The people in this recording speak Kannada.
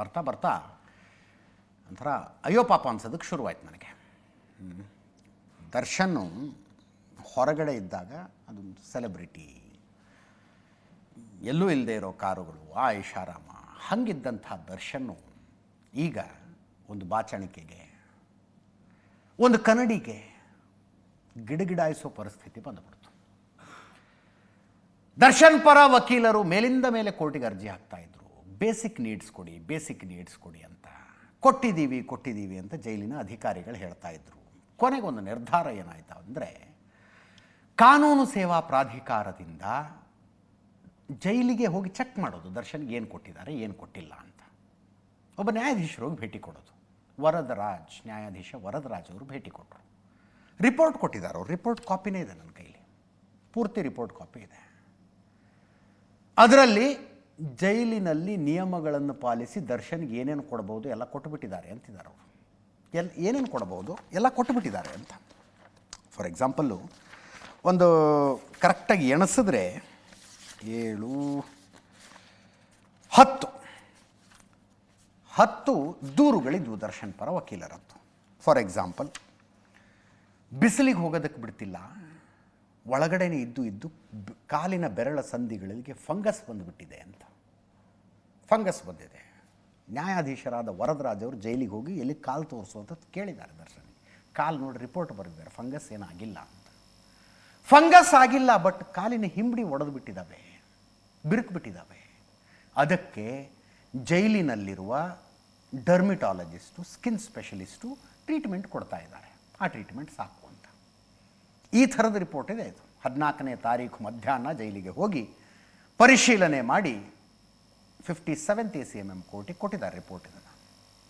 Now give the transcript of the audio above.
ಬರ್ತಾ ಬರ್ತಾ ಒಂಥರ, ಅಯ್ಯೋ ಪಾಪ ಅನ್ಸೋದಕ್ಕೆ ಶುರುವಾಯ್ತು ನನಗೆ. ದರ್ಶನ್ ದರ್ಶನ್ನು ಹೊರಗಡೆ ಇದ್ದಾಗ ಅದೊಂದು ಸೆಲೆಬ್ರಿಟಿ. ಎಲ್ಲೂ ಇಲ್ಲದೆ ಇರೋ ಕಾರುಗಳು, ಆ ಐಷಾರಾಮ, ಹಂಗಿದ್ದಂಥ ದರ್ಶನ್ನು ಈಗ ಒಂದು ಬಾಚಣಿಕೆಗೆ, ಒಂದು ಕನ್ನಡಿಗೆ ಗಿಡಗಿಡಾಯಿಸೋ ಪರಿಸ್ಥಿತಿ ಬಂದುಬಿಡ್ತು. ದರ್ಶನ್ ಪರ ವಕೀಲರು ಮೇಲಿಂದ ಮೇಲೆ ಕೋರ್ಟಿಗೆ ಅರ್ಜಿ ಹಾಕ್ತಾ ಇದ್ರು. ಬೇಸಿಕ್ ನೀಡ್ಸ್ ಕೊಡಿ, ಬೇಸಿಕ್ ನೀಡ್ಸ್ ಕೊಡಿ ಅಂತ. ಕೊಟ್ಟಿದ್ದೀವಿ ಕೊಟ್ಟಿದ್ದೀವಿ ಅಂತ ಜೈಲಿನ ಅಧಿಕಾರಿಗಳು ಹೇಳ್ತಾ ಇದ್ರು. ಕೊನೆಗೊಂದು ನಿರ್ಧಾರ ಏನಾಯ್ತು ಅಂದರೆ, ಕಾನೂನು ಸೇವಾ ಪ್ರಾಧಿಕಾರದಿಂದ ಜೈಲಿಗೆ ಹೋಗಿ ಚೆಕ್ ಮಾಡೋದು, ದರ್ಶನ್ಗೆ ಏನು ಕೊಟ್ಟಿದ್ದಾರೆ, ಏನು ಕೊಟ್ಟಿಲ್ಲ ಅಂತ. ಒಬ್ಬ ನ್ಯಾಯಾಧೀಶರು ಭೇಟಿ ಕೊಡೋದು. ವರದರಾಜ್, ನ್ಯಾಯಾಧೀಶ ವರದರಾಜ್ ಅವರು ಭೇಟಿ ಕೊಟ್ಟರು ರಿಪೋರ್ಟ್ ಕೊಟ್ಟಿದ್ದಾರೆ ಅವ್ರು, ರಿಪೋರ್ಟ್ ಕಾಪಿನೇ ಇದೆ ನನ್ನ ಕೈಲಿ. ಪೂರ್ತಿ ರಿಪೋರ್ಟ್ ಕಾಪಿ ಇದೆ. ಅದರಲ್ಲಿ ಜೈಲಿನಲ್ಲಿ ನಿಯಮಗಳನ್ನು ಪಾಲಿಸಿ ದರ್ಶನ್ಗೆ ಏನೇನು ಕೊಡಬಹುದು ಎಲ್ಲ ಕೊಟ್ಟುಬಿಟ್ಟಿದ್ದಾರೆ ಅಂತಿದ್ದಾರೆ ಅವರು. ಎಲ್ ಏನೇನು ಕೊಡಬಹುದು ಎಲ್ಲ ಕೊಟ್ಟುಬಿಟ್ಟಿದ್ದಾರೆ ಅಂತ. ಫಾರ್ ಎಕ್ಸಾಂಪಲ್ಲು ಒಂದು ಕರೆಕ್ಟಾಗಿ ಎಣಿಸಿದ್ರೆ ಏಳು, ಹತ್ತು. ಹತ್ತು ದೂರುಗಳಿದ್ವು ದರ್ಶನ್ ಪರ ವಕೀಲರದ್ದು. ಫಾರ್ ಎಕ್ಸಾಂಪಲ್ ಬಿಸಿಲಿಗೆ ಹೋಗೋದಕ್ಕೆ ಬಿಡ್ತಿಲ್ಲ, ಒಳಗಡೆನೇ ಇದ್ದು ಇದ್ದು ಕಾಲಿನ ಬೆರಳ ಸಂಧಿಗಳಿಗೆ ಫಂಗಸ್ ಬಂದುಬಿಟ್ಟಿದೆ ಅಂತ. ಫಂಗಸ್ ಬಂದಿದೆ. ನ್ಯಾಯಾಧೀಶರಾದ ವರದರಾಜ್ ಅವರು ಜೈಲಿಗೆ ಹೋಗಿ ಎಲ್ಲಿ ಕಾಲು ತೋರಿಸು ಅಂತ ಕೇಳಿದ್ದಾರೆ ದರ್ಶನ್. ಕಾಲು ನೋಡಿ ರಿಪೋರ್ಟ್ ಬರೆದಿದ್ದಾರೆ, ಫಂಗಸ್ ಏನಾಗಿಲ್ಲ ಅಂತ. ಫಂಗಸ್ ಆಗಿಲ್ಲ, ಬಟ್ ಕಾಲಿನ ಹಿಂಬಡಿ ಒಡೆದು ಬಿಟ್ಟಿದ್ದಾವೆ ಬಿರುಕು ಬಿಟ್ಟಿದ್ದಾವೆ ಅದಕ್ಕೆ ಜೈಲಿನಲ್ಲಿರುವ ಡರ್ಮಿಟಾಲಜಿಸ್ಟು, ಸ್ಕಿನ್ ಸ್ಪೆಷಲಿಸ್ಟು ಟ್ರೀಟ್ಮೆಂಟ್ ಕೊಡ್ತಾ ಇದ್ದಾರೆ. ಆ ಟ್ರೀಟ್ಮೆಂಟ್ ಸಾಕು ಅಂತ. ಈ ಥರದ ರಿಪೋರ್ಟ್ ಇದೆ ಇದು. ಹದಿನಾಲ್ಕನೇ ತಾರೀಕು ಮಧ್ಯಾಹ್ನ ಜೈಲಿಗೆ ಹೋಗಿ ಪರಿಶೀಲನೆ ಮಾಡಿ fifty seventh A C M M ಕೋರ್ಟಿಗೆ ಕೊಟ್ಟಿದ್ದಾರೆ ರಿಪೋರ್ಟ್ ಇದನ್ನು